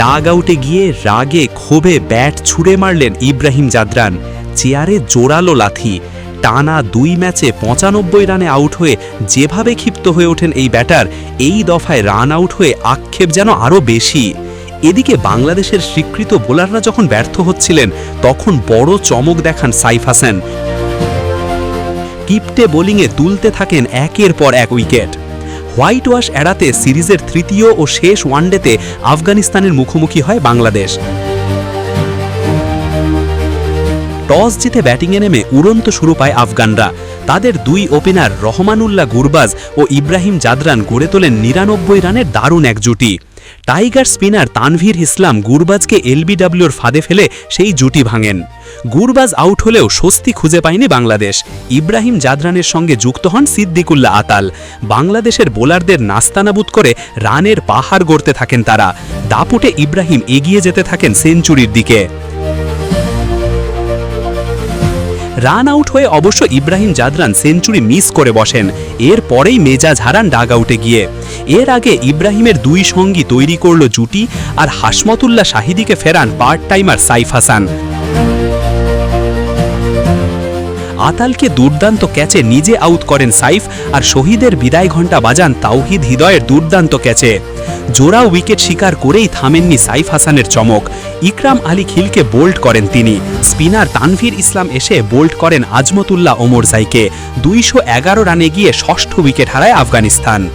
Dug আউটে গিয়ে রাগে, ক্ষোভে ব্যাট ছুঁড়ে মারলেন ইব্রাহিম জাদরান। চেয়ারে জোরালো লাথি। টানা দুই ম্যাচে পঁচানব্বই রানে আউট হয়ে যেভাবে ক্ষিপ্ত হয়ে ওঠেন এই ব্যাটার, এই দফায় রান আউট হয়ে আক্ষেপ যেন আরও বেশি। এদিকে বাংলাদেশের স্বীকৃত বোলাররা যখন ব্যর্থ হচ্ছিলেন, তখন বড় চমক দেখান সাইফ হাসান। কিপটে বোলিংয়ে তুলতে থাকেন একের পর এক উইকেট। হোয়াইট ওয়াশ এড়াতে সিরিজের তৃতীয় ও শেষ ওয়ানডেতে আফগানিস্তানের মুখোমুখি হয় বাংলাদেশ। টস জিতে ব্যাটিংয়ে নেমে উড়ন্ত শুরু পায় আফগানরা। তাদের দুই ওপেনার রহমানুল্লাহ গুরবাজ ও ইব্রাহিম জাদরান গড়ে তোলেন নিরানব্বই রানের দারুণ এক জুটি টাইগার স্পিনার তানভীর ইসলাম গুরবাজকে এলবিডব্লিউর ফাঁদে ফেলে সেই জুটি ভাঙেন। গুরবাজ আউট হলেও স্বস্তি খুঁজে পায়নি বাংলাদেশ। ইব্রাহিম জাদরানের সঙ্গে যুক্ত হন সিদ্দিকুল্লাহ আতাল। বাংলাদেশের বোলারদের নাস্তানাবুদ করে রানের পাহাড় গড়তে থাকেন তারা। দাপুটে ইব্রাহিম এগিয়ে যেতে থাকেন সেঞ্চুরির দিকে। রান আউট হয়ে অবশ্য ইব্রাহিম জাদরান সেঞ্চুরি মিস করে বসেন। এর পরেই মেজাজ হারান ডাগ আউটে গিয়ে। এর আগে ইব্রাহিমের দুই সঙ্গী তৈরি করল জুটি আর হাসমতুল্লাহ শাহিদিকে ফেরান পার্ট টাইমার সাইফ হাসান। আতালকে দুর্দান্ত ক্যাচে নিজে আউট করেন সাইফ আর শহীদের বিদায় ঘণ্টা বাজান তাওহিদ হৃদয়ের দুর্দান্ত ক্যাচে। জোড়া উইকেট শিকার করেই থামেননি সাইফ হাসানের চমক। ইকরাম আলী খিলকে বোল্ড করেন তিনি। স্পিনার তানভীর ইসলাম এসে বোল্ড করেন আজমতুল্লাহ ওমর সাইকে। দুইশো রানে গিয়ে ষষ্ঠ উইকেট হারায় আফগানিস্তান।